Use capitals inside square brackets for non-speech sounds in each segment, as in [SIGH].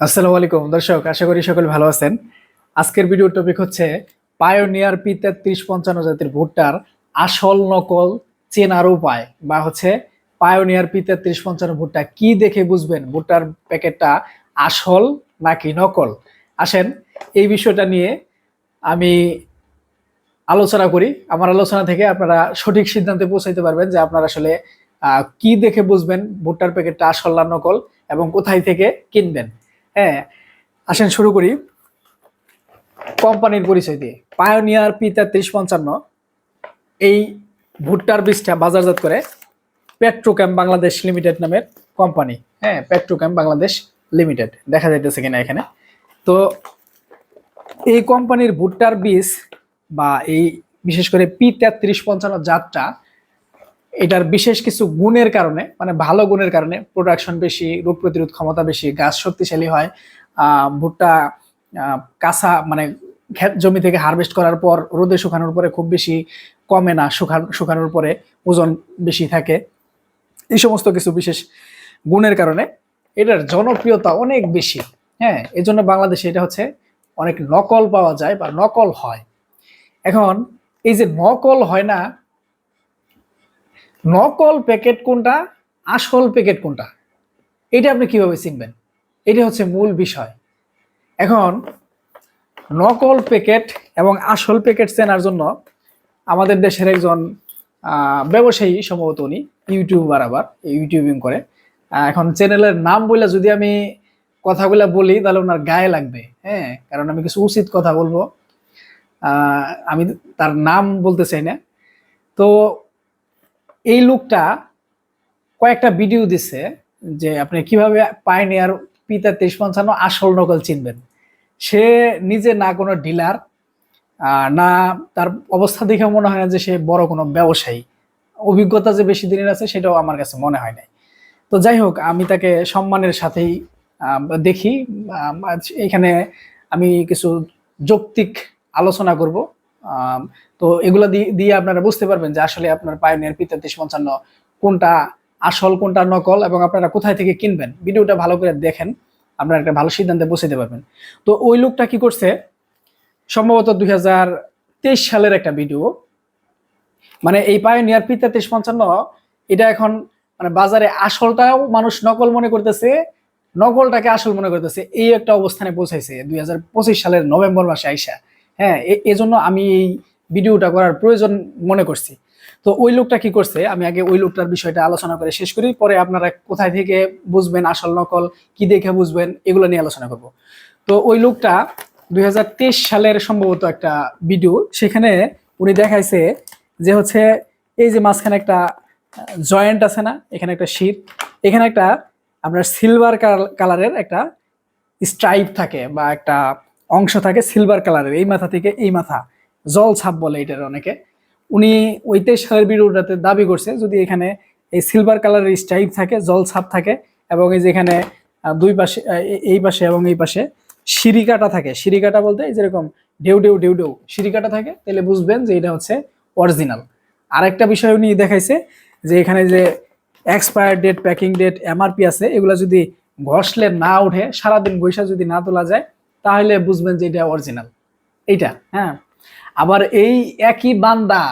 আসসালামু আলাইকুম। দর্শক, আশা করি সকলে ভালো আছেন। আজকের ভিডিওর টপিক হচ্ছে পায়োনিয়ার পি তেত্রিশ পঞ্চান্ন জাতির ভুট্টার আসল নকল চেনার উপায় বা হচ্ছে পায়োনিয়ার পি তেত্রিশ পঞ্চান্ন ভুট্টা কি দেখে বুঝবেন? ভুট্টার প্যাকেটটা আসল নাকি নকল? আসেন, এই বিষয়টা নিয়ে আমি আলোচনা করি। আমার আলোচনা থেকে আপনারা সঠিক সিদ্ধান্তে পৌঁছাইতে পারবেন যে আপনারা আসলে কি দেখে বুঝবেন ভুট্টার প্যাকেটটা আসল না নকল এবং কোথায় থেকে কিনবেন। হ্যাঁ আসেন শুরু করি। কোম্পানির পরিচয় দিয়ে। পায়োনিয়ার পি তেত্রিশ পঞ্চান্ন। এই ভুট্টার বীজটা বাজারজাত করে পেট্রোক্যাম বাংলাদেশ লিমিটেড নামের কোম্পানি। হ্যাঁ পেট্রোক্যাম বাংলাদেশ লিমিটেড দেখা যাইতেছে কিনা এখানে। তো এই কোম্পানির ভুট্টার বীজ বা এই বিশেষ করে পি তেত্রিশ পঞ্চান্ন জাতটা এটার বিশেষ কিছু গুণের কারণে মানে ভালো গুণের কারণে প্রোডাকশন বেশি, রোগ প্রতিরোধ ক্ষমতা বেশি, গাছ শক্তিশালী হয় ভুট্টা কাঁচা মানে ক্ষেত জমি থেকে হারভেস্ট করার পর, রোদে শুকানোর পরে খুব বেশি কমে না শুকান শুকানোর পরে ওজন বেশি থাকে। এই সমস্ত কিছু বিশেষ গুণের কারণে এটার জনপ্রিয়তা অনেক বেশি। হ্যাঁ এই জন্য বাংলাদেশে এটা হচ্ছে অনেক নকল পাওয়া যায় বা নকল হয়। এখন এই যে নকল হয় না নকল প্যাকেট কোনটা, আসল প্যাকেট কোনটা? এটা আপনি কীভাবে চিনবেন? এটা হচ্ছে মূল বিষয়। এখন, নকল প্যাকেট এবং আসল প্যাকেট চেনার জন্য আমাদের দেশের একজন ব্যবসায়ী সম্ভবত উনি, ইউটিউবার আবার ইউটিউবিং করে। এখন চ্যানেলের নাম বলে যদি আমি কথাগুলো বলি, তাহলে ওনার গায়ে লাগবে হ্যাঁ? কারণ আমি কিছু উচিত কথা বলব। আমি তার নাম বলতে চাই না। তো এই লোকটা কয়েকটা ভিডিও দিছে যে আপনি কীভাবে পাইনিয়ার পিতা তেইশ পঞ্চান্ন আসল নকল চিনবেন। সে নিজে না কোনো ডিলার না তার অবস্থা দেখে মনে হয় না যে সে বড় কোনো ব্যবসায়ী। অভিজ্ঞতা যে বেশি দিনের আছে সেটাও আমার কাছে মনে হয় নাই। তো যাই হোক, আমি তাকে সম্মানের সাথেই দেখি। এখানে আমি কিছু যৌক্তিক আলোচনা করব। তো এগুলো দিয়ে- আপনারা বুঝতে পারবেন যে আসলে আপনার পায়োনিয়ার পিতা তেইশ পঞ্চান্ন কোনটা আসল, কোনটা নকল এবং আপনারা কোথায় থেকে কিনবেন। ভিডিওটা ভালো করে দেখেন, আপনারা একটা ভালো সিদ্ধান্তে পৌঁছাতে পারবেন। তো ওই লোকটা কি করছে? সম্ভবত দুই হাজার তেইশ সালের একটা ভিডিও। মানে এই পায়োনিয়ার পিতা তেইশ পঞ্চান্ন, এটা এখন মানে বাজারে আসলটাও মানুষ নকল মনে করতেছে, নকলটাকে আসল মনে করতেছে, এই একটা অবস্থানে পৌঁছাইছে দুই হাজার পঁচিশ সালের নভেম্বর মাসে আইসা। হ্যাঁ এজন্য আমি এই ভিডিওটা করার প্রয়োজন মনে করছি। তো ওই লোকটা কি করছে, আমি আগে ওই লোকটার বিষয়টা আলোচনা করে শেষ করি, পরে আপনারা কোথায় থেকে বুঝবেন, আসল নকল, কি দেখে বুঝবেন, এগুলো নিয়ে আলোচনা করব। তো ওই লোকটা দুই হাজার তেইশ সালের সম্ভবত একটা ভিডিও, সেখানে উনি দেখাইছে যে হচ্ছে এই যে মাঝখানে একটা জয়েন্ট আছে না, এখানে একটা শীত এখানে একটা আপনার সিলভার কালারের একটা স্ট্রাইপ থাকে বা একটা অংশ থাকে সিলভার কালারের এই মাথা থেকে এই মাথা। জল ছাপ বলে এটার অনেকে। উনি ওই তেইশ সালের ভিডিওটাতে দাবি করছে, যদি এখানে এই সিলভার কালারের স্ট্রাইপ থাকে, জল ছাপ থাকে, এবং এই যে এখানে দুই পাশে এই পাশে এবং এই পাশে সিঁড়ি কাটা থাকে। সিঁড়ি কাটা বলতে যেরকম ঢেউ ঢেউ ঢেউ ঢেউ, সিঁড়ি কাটা থাকে তাহলে বুঝবেন যে এটা হচ্ছে অরিজিনাল আরেকটা বিষয় উনি দেখাইছে যে এখানে যে expire date packing date MRP আছে, এগুলো যদি ঘষলে না উঠে সারাদিন বৈশা যদি না তোলা যায় তাহলে বুঝবেন যে এটা অরিজিনাল এইটা হ্যাঁ। আবার এই একই বান্দা,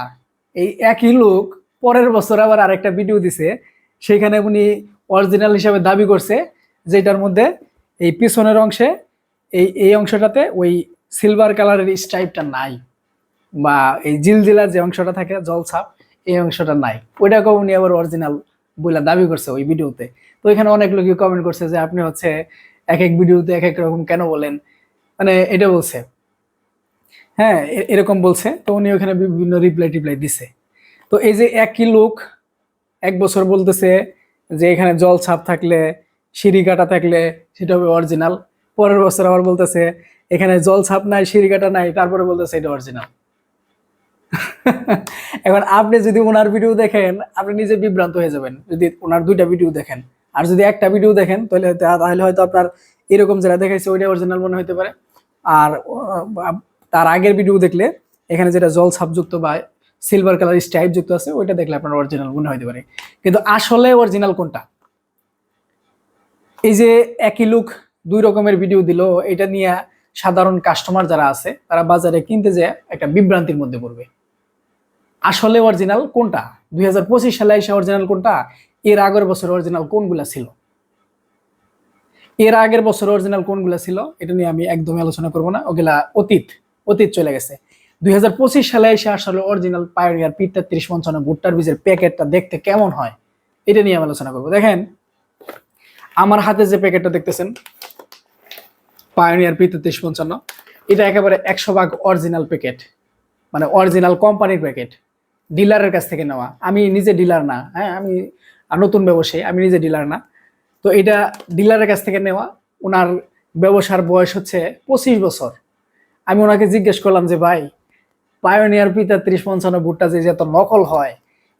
এই একই লোক পরের বছর আবার আরেকটা ভিডিও দিছে, সেখানে উনি অরিজিনাল হিসাবে দাবি করছে যেটার মধ্যে এই পিছনের অংশে, এই এই অংশটাতে ওই সিলভার কালারের স্ট্রাইপটা নাই বা এই জিলজিলার যে অংশটা থাকে জলছাপ এই অংশটা নাই। ওইটাকেও উনি আবার অরিজিনাল বলে দাবি করছে ওই ভিডিওতে তো। এখানে অনেক লোকই কমেন্ট করছে যে আপনি হচ্ছে এক এক ভিডিওতে এক এক রকম কেন বলেন? মানে এটা বলছে। হ্যাঁ এরকম বলছে। তো উনি ওখানে বিভিন্ন রিপ্লাই টিপ্লাই দিছে। তো এই যে একই লোক এক বছর বলতেছে যে এখানে জল ছাপ থাকলে, সিঁড়ি কাটা থাকলে সেটা হবে অরিজিনাল পরের বছর আবার বলতেছে, এখানে জল ছাপ নাই, সিঁড়ি কাটা নাই, তারপরে বলতেছে এটা অরিজিনাল [LAUGHS] এখন আপনি যদি ওনার ভিডিও দেখেন, আপনি নিজে বিভ্রান্ত হয়ে যাবেন। যদি ওনার দুইটা ভিডিও দেখেন। আর যদি একটা ভিডিও দেখেন, তাহলে তাহলে হয়তো আপনার এরকম যারা দেখাইছে, ওইটা অরিজিনাল মনে হতে পারে। আর তার আগের ভিডিও দেখলে এখানে যেটা জল ছাপযুক্ত বা সিলভার কালার স্ট্রাইপ যুক্ত আছে, ওইটা দেখলে আপনার অরিজিনাল মনে হতে পারে। কিন্তু আসলে অরিজিনাল কোনটা? এই যে একই লুক দুই রকমের ভিডিও দিল, এটা নিয়ে সাধারণ কাস্টমার যারা আছে, তারা বাজারে কিনতে যে একটা বিভ্রান্তির মধ্যে পড়বে। আসলে অরিজিনাল কোনটা? দুই হাজার পঁচিশ সালে এসে অরিজিনাল কোনটা? এর আগের বছর অরিজিনাল কোনগুলা ছিল? এর আগের বছর অরিজিনাল কোনগুলা ছিল, এটা নিয়ে আমি একদমই আলোচনা করব না। ওগুলা অতীত অতীত চলে গেছে। দুই সালে এসে আসলে অরিজিনাল পায়োনিয়ার পি তেত্রিশ পঞ্চান্ন ভুট্টার বীজের প্যাকেটটা দেখতে কেমন হয়, এটা নিয়ে আমি আলোচনা করব। দেখেন, আমার হাতে যে প্যাকেটটা দেখতেছেন পায়োনিয়ার পি তেত্রিশ পঞ্চান্ন, এটা একেবারে একশো ভাগ অরিজিনাল প্যাকেট মানে অরিজিনাল কোম্পানির প্যাকেট ডিলারের কাছ থেকে নেওয়া। আমি নিজে ডিলার না হ্যাঁ আমি নতুন ব্যবসায়ী, আমি নিজে ডিলার না। তো এটা ডিলারের কাছ থেকে নেওয়া। ওনার ব্যবসার বয়স হচ্ছে পঁচিশ বছর। আমি ওনাকে জিজ্ঞেস করলাম যে, ভাই পায়োনিয়ার পিতা ত্রিশ পঞ্চান্ন ভুট্টা যে যত নকল হয়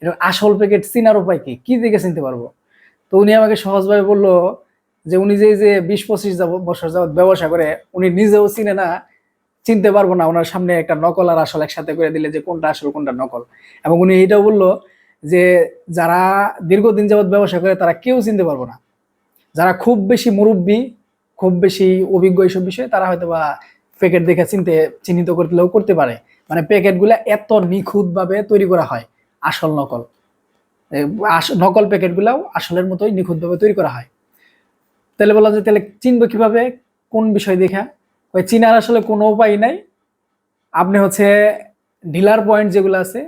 এটা আসল প্যাকেট চিনার উপায় কি? কি দিকে চিনতে পারব? তো উনি আমাকে সহজভাবে বলল যে, উনি যে যে বিশ পঁচিশ বছর যাবত ব্যবসা করে, উনি নিজেও চিনে না, চিনতে পারব না ওনার সামনে একটা নকল আর আসল একসাথে করে দিলে যে কোনটা আসল, কোনটা নকল। এবং উনি এটাও বলল যে, যারা দীর্ঘদিন যাবত ব্যবসা করে, তারা কেউ চিনতে পারব না। যারা খুব বেশি মুরব্বী, খুব বেশি অভিজ্ঞ এইসব বিষয়ে, তারা হয়তো বা প্যাকেট দেখে চিনতে, চিহ্নিত করলেও করতে পারে। মানে প্যাকেটগুলো এত নিখুঁতভাবে তৈরি করা হয়, আসল নকল। নকল প্যাকেটগুলাও আসলের মতোই নিখুঁতভাবে তৈরি করা হয়। তাহলে বলা যায়, তাহলে চিনবো কীভাবে, কোন বিষয় দেখা? ওই চিনার আসলে কোনো উপায় নাই। আপনি হচ্ছে ডিলার পয়েন্ট যেগুলো আছে,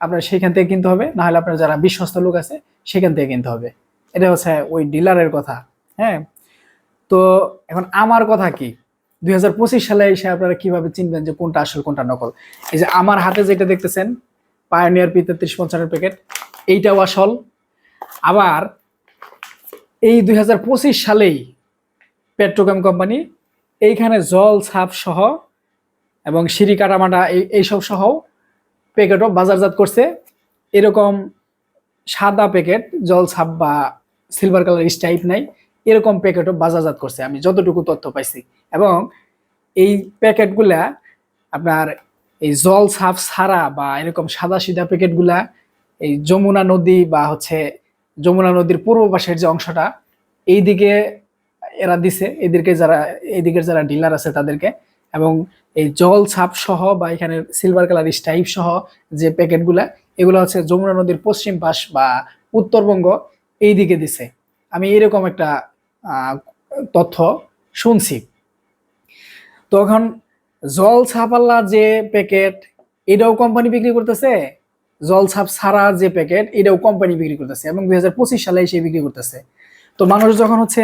আপনার সেখান থেকে কিনতে হবে। নাহলে আপনার যারা বিশ্বস্ত লোক আছে, সেখান থেকে কিনতে হবে। এটা হচ্ছে ওই ডিলারের কথা হ্যাঁ? তো এখন আমার কথা কি? দুই হাজার পঁচিশ সালে এসে আপনারা কীভাবে চিনবেন যে কোনটা আসল, কোনটা নকল? এই যে আমার হাতে যেটা দেখতেছেন পায়োনিয়ার পি তেত্রিশ পঞ্চান্ন প্যাকেট এইটাও আসল। আবার এই দুই হাজার পঁচিশ সালেই পেট্রোকেম কোম্পানি এইখানে জল, ছাপ সহ এবং সিঁড়ি কাটামাটা, এই, এইসব সহ প্যাকেটও বাজারজাত করছে। এরকম সাদা প্যাকেট জল, ছাপ বা সিলভার কালার স্টাইপ নাই। এরকম প্যাকেটও বাজারজাত করছে। আমি যতটুকু তথ্য পাইছি। এবং এই প্যাকেটগুলা আপনার এই জল ছাপ ছাড়া বা এরকম সাদা সিধা প্যাকেটগুলা এই যমুনা নদী বা হচ্ছে যমুনা নদীর পূর্ব পাশের যে অংশটা, এইদিকে এরা দিছে। এদেরকে যারা, এদিকের যারা ডিলার আছে তাদেরকে। এবং এই জল ছাপ সহ বা এখানে সিলভার কালার স্টাইপ সহ যে প্যাকেটগুলা এগুলো হচ্ছে যমুনা নদীর পশ্চিম পাশ বা উত্তরবঙ্গ এই দিকে দিছে। আমি এরকম একটা তথ্য শুনছি। তখন জল ছাপাল্লা যে প্যাকেট, এটাও কোম্পানি বিক্রি করতেছে। জল ছাপ ছাড়া যে প্যাকেট, এটাও কোম্পানি বিক্রি করতেছে এবং দুই সালে সে বিক্রি করতেছে। তো মানুষ যখন হচ্ছে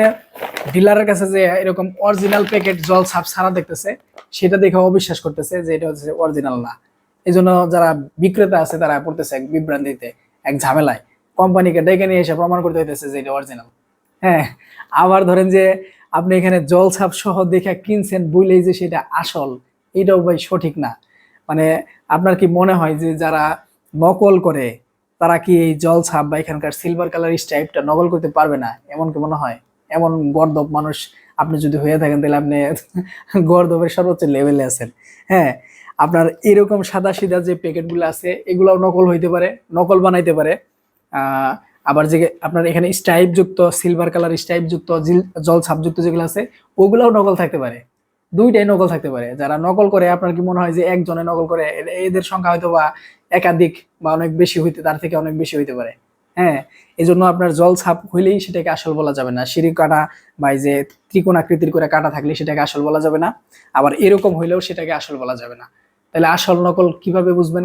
ডিলারের কাছে যে এরকম অরিজিনাল প্যাকেট জল ছাপ ছাড়া দেখতেছে, সেটা দেখে অবিশ্বাস করতেছে যে এটা হচ্ছে অরিজিনাল না। এই জন্য যারা বিক্রেতা আছে, তারা পড়তেছে এক বিভ্রান্তিতে, এক ঝামেলায়। কোম্পানিকে ডেকে নিয়ে এসে প্রমাণ করতে হইতেছে যে এটা অরিজিনাল হ্যাঁ আবার ধরেন যে আপনি এখানে জল ছাপ সহ দেখে কিনছেন বলেই যে সেটা আসল। এটাও ভাই সঠিক না। মানে আপনার কি মনে হয় যে যারা নকল করে, তারা কি এই জল ছাপ বা এখানকার সিলভার কালার স্টাইপটা নকল করতে পারবে না? এমন কি মনে হয়? এমন গর্দব মানুষ আপনি যদি হয়ে থাকেন, তাহলে আপনি [LAUGHS] গর্দবের সর্বোচ্চ লেভেলে আছেন। হ্যাঁ আপনার এরকম সাদা সিধা যে প্যাকেটগুলো আছে, এগুলাও নকল হইতে পারে, নকল বানাইতে পারে। আবার যে আপনার এখানে স্টাইপ যুক্ত সিলভার কালার স্টাইপ যুক্ত, জল ছাপ যুক্ত যেগুলো আছে, ওগুলাও নকল থাকতে পারে। দুইটাই নকল থাকতে পারে। যারা নকল করে, আপনার কি মনে হয় যে একজনে নকল করে এদের সংখ্যা হয়তো বা একাধিক বা অনেক বেশি হইতে, তার থেকে অনেক বেশি হইতে পারে। হ্যাঁ এই জন্য আপনার জল ছাপ হইলেই সেটাকে আসল বলা যাবে না। সিঁড়ি কাটা বা যে ত্রিকোণ আকৃতির করে কাটা থাকলে সেটাকে আসল বলা যাবে না। আবার এরকম হইলেও সেটাকে আসল বলা যাবে না। তাহলে আসল নকল কীভাবে বুঝবেন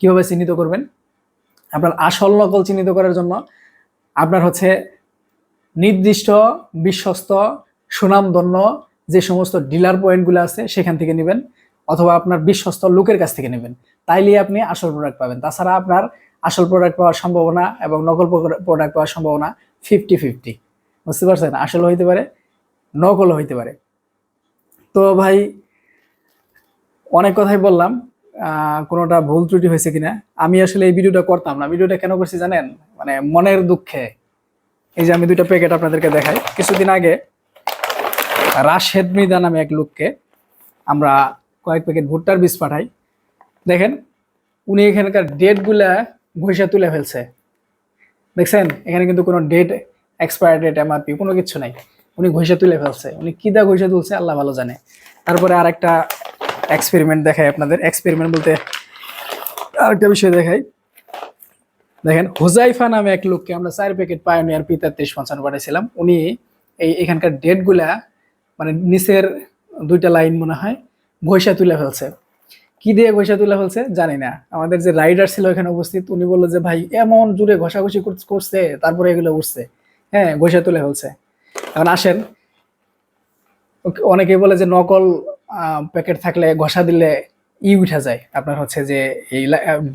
কীভাবে চিহ্নিত করবেন? আপনার আসল নকল চিহ্নিত করার জন্য আপনার হচ্ছে নির্দিষ্ট, বিশ্বস্ত, সুনামধন্য যে সমস্ত ডিলার পয়েন্টগুলো আছে সেখান থেকে নেবেন অথবা আপনার বিশ্বস্ত লোকের কাছ থেকে নেবেন। তাইলেই আপনি আসল প্রোডাক্ট পাবেন। তাছাড়া আপনার আসল প্রোডাক্ট পাওয়ার সম্ভাবনা এবং নকল প্রোডাক্ট পাওয়ার সম্ভাবনা ফিফটি ফিফটি বুঝতে পারছেন? আসল হইতে পারে নকল হইতে পারে। তো ভাই, অনেক কথাই বললাম। কোনোটা ভুল ত্রুটি হয়েছে কিনা? আমি আসলে এই ভিডিওটা করতাম না। ভিডিওটা কেন করছি জানেন? মানে মনের দুঃখে। এই যে আমি দুইটা প্যাকেট আপনাদেরকে দেখাই। কিছুদিন আগে রাশেদ মৃদা নামে এক লোককে আমরা কয়েক প্যাকেট ভুট্টার বীজ পাঠাই। দেখেন, উনি এখানকার ডেটগুলা ঘষে তুলে ফেলছে। দেখছেন? এখানে কিন্তু কোনো ডেট, এক্সপায়ার ডেট, এমআরপি কোনো কিছু নাই। উনি ঘষে তুলে ফেলছে। উনি কি দা ঘষে তুলছে? আল্লাহ ভালো জানে। তারপরে আর একটা এক্সপেরিমেন্ট দেখাই আপনাদের। এক্সপেরিমেন্ট বলতে আরেকটা বিষয় দেখাই। দেখেন, হুজাইফা নামে এক লোককে আমরা চার প্যাকেট পায়োনিয়ার পিতার তেইশ পঞ্চান্ন পাঠাইছিলাম। উনি এই এখানকার ডেটগুলা মানে নিচের দুইটা লাইন মনে হয়, ঘষা তুলে ফেলছে। কি দিয়ে ঘষা তুলে ফেলছে? জানি না। আমাদের যে রাইডার ছিল এখানে উপস্থিত, উনি বলল যে, ভাই, এমন জুড়ে ঘষাঘষি কর- করছে, তারপরে এগুলো উঠছে। হ্যাঁ ঘষা তুলে ফেলছে। এখন আসেন অনেকে বলে যে, নকল প্যাকেট থাকলে ঘষা দিলে ই উঠা যায়। আপনার হচ্ছে যে এই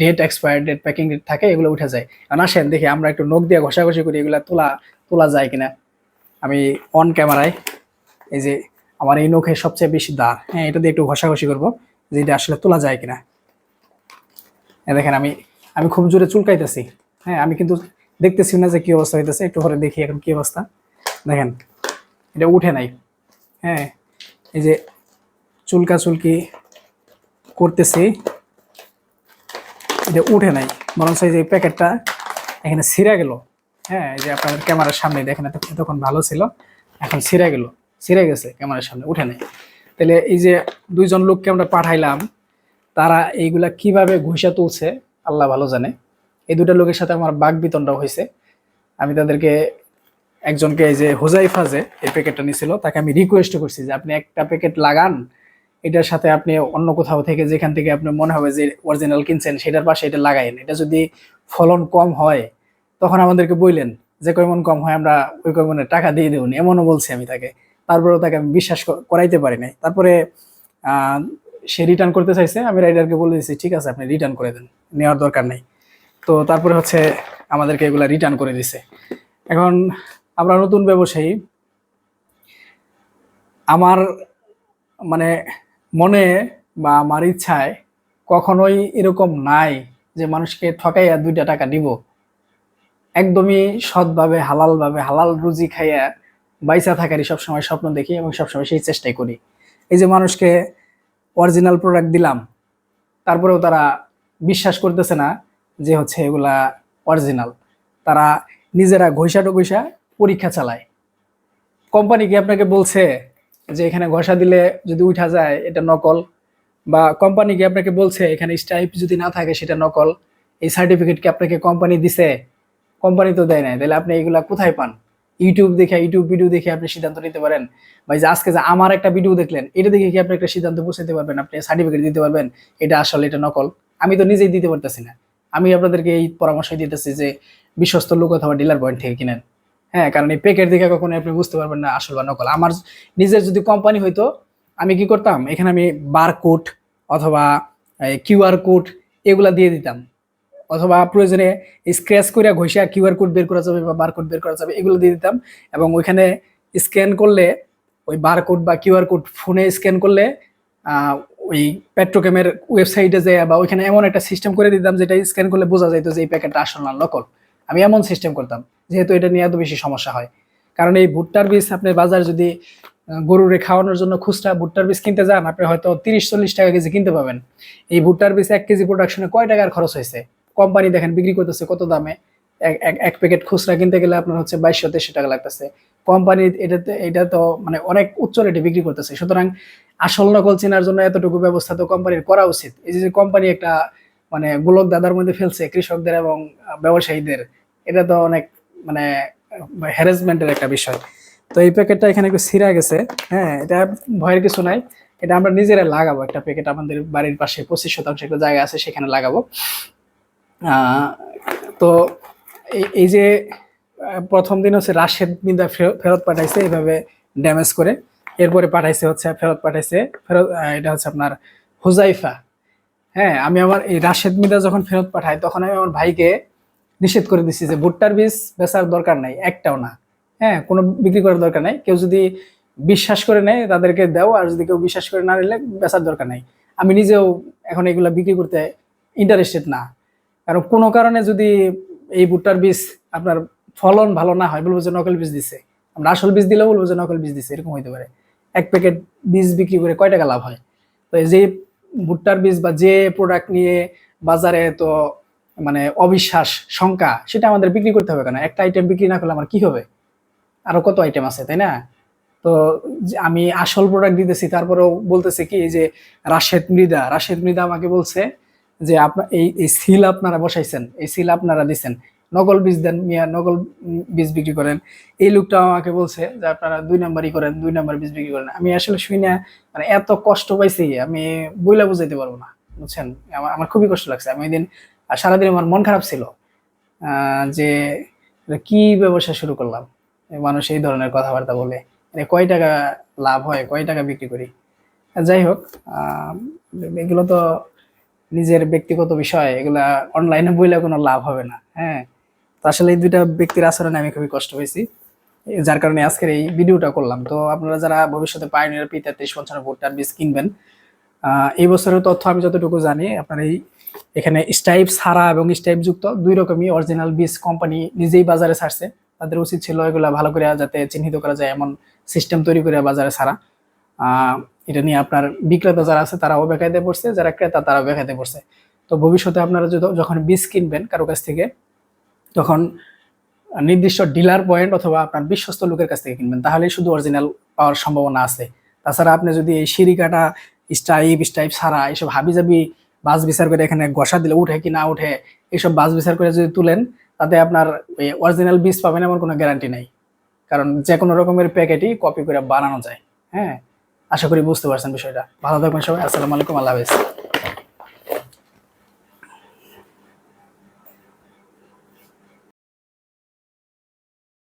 date expire date packing date থাকে, এগুলো উঠা যায়। এখন আসেন দেখি, আমরা একটু নখ দিয়ে ঘষাঘষি করি, এগুলো তোলা তোলা যায় কিনা। আমি অন ক্যামেরায় এই যে আমার এই নখে সবচেয়ে বেশি দাঁড় হ্যাঁ এটা দিয়ে একটু ঘষাঘষি করব, যে এটা আসলে তোলা যায় কিনা। দেখেন, আমি আমি খুব জোরে চুলকাইতেছি। হ্যাঁ আমি কিন্তু দেখতেছি না যে কী অবস্থা হইতেছে, একটু পরে দেখি এখন কি অবস্থা। দেখেন, এটা উঠে নাই। হ্যাঁ এই যে চুলকা চুলকি করতেছি এটা উঠে নাই বরং এই যে প্যাকেটটা এখানে ছিঁড়া গেল। হ্যাঁ এই যে আপনাদের ক্যামেরার সামনে দেখেন এতক্ষণ ভালো ছিল, এখন ছিঁড়া গেল, ছিঁড়ে গেছে ক্যামেরার সামনে, উঠে নাই। তাহলে এই যে দুইজন লোককে আমরা পাঠাইলাম, তারা এইগুলা কীভাবে ঘুষা তুলছে, আল্লাহ ভালো জানে। এই দুটা লোকের সাথে আমার বাঘ বিতণ্ডা হয়েছে। আমি তাদেরকে একজনকে এই যে হুজাইফা যে এই প্যাকেটটা নিয়েছিল তাকে আমি রিকোয়েস্ট করছি যে আপনি একটা প্যাকেট লাগান এটার সাথে আপনি অন্য কোথাও থেকে যেখান থেকে আপনার মনে হবে যে অরিজিনাল কিনছেন, সেটার পাশে এটা লাগাইন এটা যদি ফলন কম হয়, তখন আমাদেরকে বললেন যে কয়মন কম হয় আমরা ওই কয়মনের টাকা দিয়ে দেবো এমনও বলছি আমি তাকে। তারপরেও তাকে আমি বিশ্বাস করাইতে পারি নাই। তারপরে সে রিটার্ন করতে চাইছে। আমি রাইডারকে বলে দিয়েছি, ঠিক আছে, আপনি রিটার্ন করে দেন। নেওয়ার দরকার নেই। তো তারপরে হচ্ছে আমাদেরকে এগুলা রিটার্ন করে দিছে। এখন আমরা নতুন ব্যবসায়ী। আমার মানে মনে বা আমার ইচ্ছায় কখনোই এরকম নাই যে মানুষকে ঠকাইয়া দুইটা টাকা দিব। একদমই সৎভাবে, হালালভাবে, হালাল রুজি খাইয়া বাইসা থাকারই সবসময় স্বপ্ন দেখি এবং সবসময় সেই চেষ্টাই করি। এই যে মানুষকে অরিজিনাল প্রোডাক্ট দিলাম, তারপরেও তারা বিশ্বাস করতেছে না যে হচ্ছে এগুলা অরিজিনাল তারা নিজেরা ঘষা টঘষা পরীক্ষা চালায়। কোম্পানি কি আপনাকে বলছে যে এখানে ঘষা দিলে যদি উঠা যায়, এটা নকল। বা কোম্পানি কি আপনাকে বলছে, এখানে স্টাইপ যদি না থাকে, সেটা নকল। এই সার্টিফিকেট কি আপনাকে কোম্পানি দিছে কোম্পানি তো দেয় নাই। তাহলে আপনি এগুলা কোথায় পান? ইউটিউব দেখে ইউটিউব ভিডিও দেখে আপনি সিদ্ধান্ত নিতে পারেন। বা যে আজকে যে আমার একটা ভিডিও দেখলেন, এটা দেখে কি আপনি একটা সিদ্ধান্ত পৌঁছাতে পারবেন? আপনি সার্টিফিকেট দিতে পারবেন, এটা আসলে এটা নকল। আমি তো নিজেই দিতে পারতেছি না। আমি আপনাদেরকে এই পরামর্শ দিতেছি যে বিশ্বস্ত লোক অথবা ডিলার পয়েন্ট থেকে কিনেন। হ্যাঁ কারণ এই প্যাকেট দেখে কখনো আপনি বুঝতে পারবেন না আসল বা নকল। আমার নিজের যদি কোম্পানি হইতো, আমি কি করতাম? এখানে আমি বারকোড অথবা কিউআর কোড এগুলা দিয়ে দিতাম। অথবা প্রয়োজনে স্ক্র্যাচ করে ঘষিয়া কিউআর কোড বের করা যাবে বা বারকোড বের করা যাবে, এগুলো দিয়ে দিতাম। এবং ওইখানে স্ক্যান করলে, ওই বারকোড বা কিউআর কোড ফোনে স্ক্যান করলে ওই পেট্রোকেমের ওয়েবসাইটে যায় বা ওইখানে এমন একটা সিস্টেম করে দিতাম, যেটা স্ক্যান করলে বোঝা যাইতো যে এই প্যাকেটটা আসল না নকল। আমি এমন সিস্টেম করতাম, যেহেতু এটা নিয়ে এত বেশি সমস্যা হয়। কারণ এই ভুট্টার বীজ আপনি বাজার যদি গরুরে খাওয়ানোর জন্য খুচরা ভুট্টার বীজ কিনতে যান, আপনি হয়তো তিরিশ, চল্লিশ টাকা কেজি কিনতে পাবেন। এই ভুট্টার বীজ এক কেজি প্রোডাকশনে কয় টাকার খরচ হয়েছে? কোম্পানি দেখেন বিক্রি করতেছে কত দামে? এক প্যাকেট খুচরা কিনতে গেলে আপনার হচ্ছে বাইশশো, তেইশশো টাকা লাগতেছে। কোম্পানি এটাতে, এটা তো মানে অনেক উচ্চ রেটে বিক্রি করতেছে। সুতরাং আসল নকল চেনার জন্য এতটুকু ব্যবস্থা তো কোম্পানির করা উচিত। এই যে কোম্পানি একটা মানে গোলক দাদার মধ্যে ফেলছে কৃষকদের এবং ব্যবসায়ীদের, এটা তো অনেক মানে হ্যারাসমেন্টের একটা বিষয়। তো এই প্যাকেটটা এখানে একটু ছিঁড়া গেছে হ্যাঁ এটা ভয়ের কিছু নাই। এটা আমরা নিজেরা লাগাবো একটা প্যাকেট, আমাদের বাড়ির পাশে পঁচিশ শতাংশ একটা জায়গা আছে, সেখানে লাগাবো। তো এই- যে প্রথম দিন হচ্ছে রাশেদ ফেরত ফেরত পাঠাইছে এইভাবে ড্যামেজ করে। এরপরে পাঠাইছে হচ্ছে, ফেরত পাঠাইছে, ফেরত এটা হচ্ছে আপনার হুজাইফা। হ্যাঁ আমি আমার এই রাশেদ মিদা যখন ফেরত পাঠাই তখন আমি আমার ভাইকে নিষেধ করে দিছি যে ভুট্টার বীজ বেচার দরকার নাই, একটাও না। হ্যাঁ কোনো বিক্রি করার দরকার নাই। কেউ যদি বিশ্বাস করে নেয়, তাদেরকে দাও, আর যদি কেউ বিশ্বাস করে না নিলে বেচার দরকার নাই। আমি নিজেও এখন এগুলা বিক্রি করতে ইন্টারেস্টেড না। কারণ কোনো কারণে যদি এই ভুট্টার বীজ আপনার ফলন ভালো না হয়, বলব যে নকল বীজ দিছে। আমরা আসল বীজ দিলেও বলব যে নকল বীজ দিছে, এরকম হইতে পারে। এক প্যাকেট বীজ বিক্রি করে কয় টাকা লাভ হয়? তো এই যে ভুট্টার বীজ বা যে প্রোডাক্ট নিয়ে বাজারে তো মানে অবিশ্বাস, শঙ্কা, সেটা আমাদের বিক্রি করতে হবে কেন? একটা আইটেম বিক্রি না করলে আমার কি হবে? আরও কত আইটেম আছে, তাই না? তো আমি আসল প্রোডাক্ট দিতেছি, তারপরেও বলতেছে কি, যে রাশেদ মৃদা রাশেদ মৃদা আমাকে বলছে যে আপনার এই সিল আপনারা বসাইছেন, এই সিল আপনারা দিছেন। নকল বীজ দেন, মিয়া নকল বীজ বিক্রি করেন। এই লোকটা আমাকে বলছে যে, আপনারা দুই নাম্বারই করেন, দুই নাম্বার বীজ বিক্রি করেন। আমি আসলে শুই না মানে এত কষ্ট পাইছি, আমি বইলা বুঝাইতে পারব না, বুঝছেন? আমার খুবই কষ্ট লাগছে। আমি ওই দিন সারাদিন আমার মন খারাপ ছিল যে কি ব্যবসা শুরু করলাম? মানুষ এই ধরনের কথাবার্তা বলে মানে কয় টাকা লাভ হয়, কয় টাকা বিক্রি করি? যাই হোক এগুলো তো নিজের ব্যক্তিগত বিষয়, এগুলা অনলাইনে বইলে কোনো লাভ হবে না হ্যাঁ? তো আসলে এই দুইটা ব্যক্তির আচরণে আমি খুবই কষ্ট পেয়েছি যার কারণে আজকের এই ভিডিওটা করলাম। তো আপনারা যারা ভবিষ্যতে পাইনিয়ার পি তেত্রিশ পঞ্চান্ন ভুট্টার বীজ কিনবেন এই বছরের তথ্য আমি যতটুকু জানি, আপনার এই এখানে স্টাইপ ছাড়া এবং স্টাইপ যুক্ত দুই রকমই অরিজিনাল বীজ কোম্পানি নিজেই বাজারে ছাড়ছে। তাদের উচিত ছিল এগুলা ভালো করে যাতে চিহ্নিত করা যায়, এমন সিস্টেম তৈরি করে বাজারে ছাড়া। এটা নিয়ে আপনার বিক্রেতা যারা আছে তারাও বেকায়দে পড়ছে, যারা ক্রেতা তারাও বেকায়দে পড়ছে। তো ভবিষ্যতে আপনারা যখন বীজ কিনবেন, কারও কাছ থেকে তখন নির্দিষ্ট ডিলার পয়েন্ট অথবা আপনার বিশ্বস্ত লোকের কাছ থেকে কিনবেন, তাহলেই শুধু অরিজিনাল পাওয়ার সম্ভাবনা আছে। তাছাড়া আপনি যদি এই সিঁড়ি কাটা স্টাইপ স্টাইপ ছাড়া এইসব হাবিজাবি বাস বিচার করে এখানে ঘষা দিলে উঠে কি না উঠে এইসব বাস বিচার করে যদি তুলেন, তাতে আপনার অরিজিনাল বীজ পাবেন এমন কোনো গ্যারান্টি নাই। কারণ যে কোনো রকমের প্যাকেটই কপি করে বানানো যায়। হ্যাঁ আশা করি বুঝতে পারছেন বিষয়টা। ভালো থাকবেন সবাই, আসসালামু আলাইকুম, আল্লাহ হাফেজ।